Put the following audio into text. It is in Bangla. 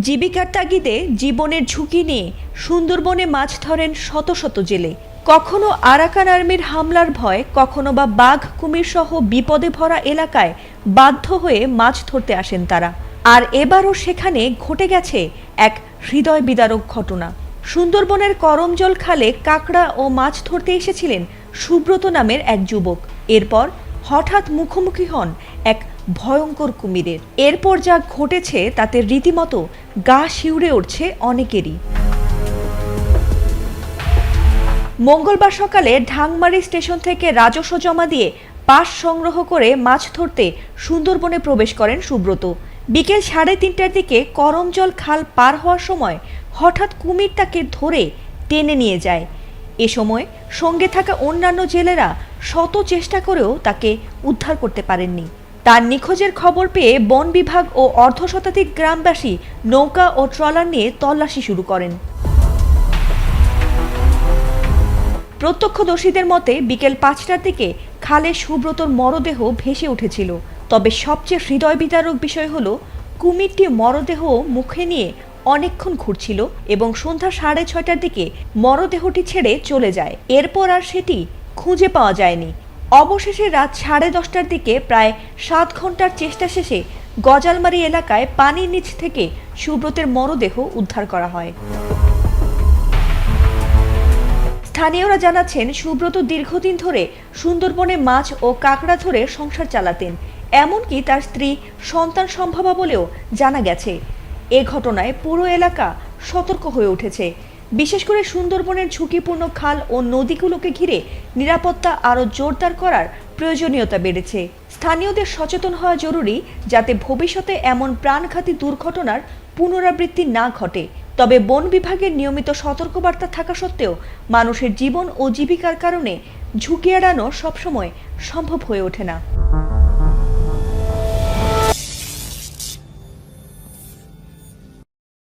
জীবিকার তাগিদে জীবনের ঝুঁকি নিয়ে সুন্দরবনে মাছ ধরেন শত শত জেলে। কখনো আরাকান আর্মির হামলার ভয়, কখনো বা বাঘ কুমির সহ বিপদে ভরা এলাকায় বাধ্য হয়ে মাছ ধরতে আসেন তারা। আর এবারও সেখানে ঘটে গেছে এক হৃদয় বিদারক ঘটনা। সুন্দরবনের করমজল খালে কাঁকড়া ও মাছ ধরতে এসেছিলেন সুব্রত নামের এক যুবক। এরপর হঠাৎ মুখোমুখি হন এক ভয়ঙ্কর কুমিরের। এরপর যা ঘটেছে, তাতে রীতিমতো গা শিউরে উঠছে অনেকেরই। মঙ্গলবার সকালে ঢাংমারি স্টেশন থেকে রাজস্ব জমা দিয়ে পাস সংগ্রহ করে মাছ ধরতে সুন্দরবনে প্রবেশ করেন সুব্রত। বিকেল সাড়ে তিনটার দিকে করমজল খাল পার হওয়ার সময় হঠাৎ কুমির তাকে ধরে টেনে নিয়ে যায়। এ সময় সঙ্গে থাকা অন্যান্য জেলেরা শত চেষ্টা করেও তাকে উদ্ধার করতে পারেননি। তার নিখোঁজের খবর পেয়ে বন বিভাগ ও অর্ধশতাধিক গ্রামবাসী নৌকা ও ট্রলার নিয়ে তল্লাশি শুরু করেন। প্রত্যক্ষদর্শীদের মতে, বিকেল পাঁচটার দিকে খালে সুব্রতর মরদেহ ভেসে উঠেছিল। তবে সবচেয়ে হৃদয় বিদারক বিষয় হল, কুমিরটি মরদেহ মুখে নিয়ে অনেকক্ষণ ঘুরছিল এবং সন্ধ্যা সাড়ে ছয়টার দিকে মরদেহটি ছেড়ে চলে যায়। এরপর আর সেটি খুঁজে পাওয়া যায়নি। অবশেষে রাত সাড়ে দশটার দিকে প্রায় সাত ঘণ্টার চেষ্টা শেষে গজালমারি এলাকায় পানির নিচ থেকে সুব্রতের মরদেহ উদ্ধার করা হয়। স্থানীয়রা জানাচ্ছেন, সুব্রত দীর্ঘদিন ধরে সুন্দরবনে মাছ ও কাঁকড়া ধরে সংসার চালাতেন। এমনকি তার স্ত্রী সন্তান সম্ভাবা বলেও জানা গেছে। এ ঘটনায় পুরো এলাকা সতর্ক হয়ে উঠেছে। বিশেষ করে সুন্দরবনের ঝুঁকিপূর্ণ খাল ও নদীগুলোকে ঘিরে নিরাপত্তা আরও জোরদার করার প্রয়োজনীয়তা বেড়েছে। স্থানীয়দের সচেতন হওয়া জরুরি যাতে ভবিষ্যতে এমন প্রাণঘাতী দুর্ঘটনার পুনরাবৃত্তি না ঘটে। তবে বন বিভাগের নিয়মিত সতর্কবার্তা থাকা সত্ত্বেও মানুষের জীবন ও জীবিকার কারণে ঝুঁকি এড়ানো সবসময় সম্ভব হয়ে ওঠে না।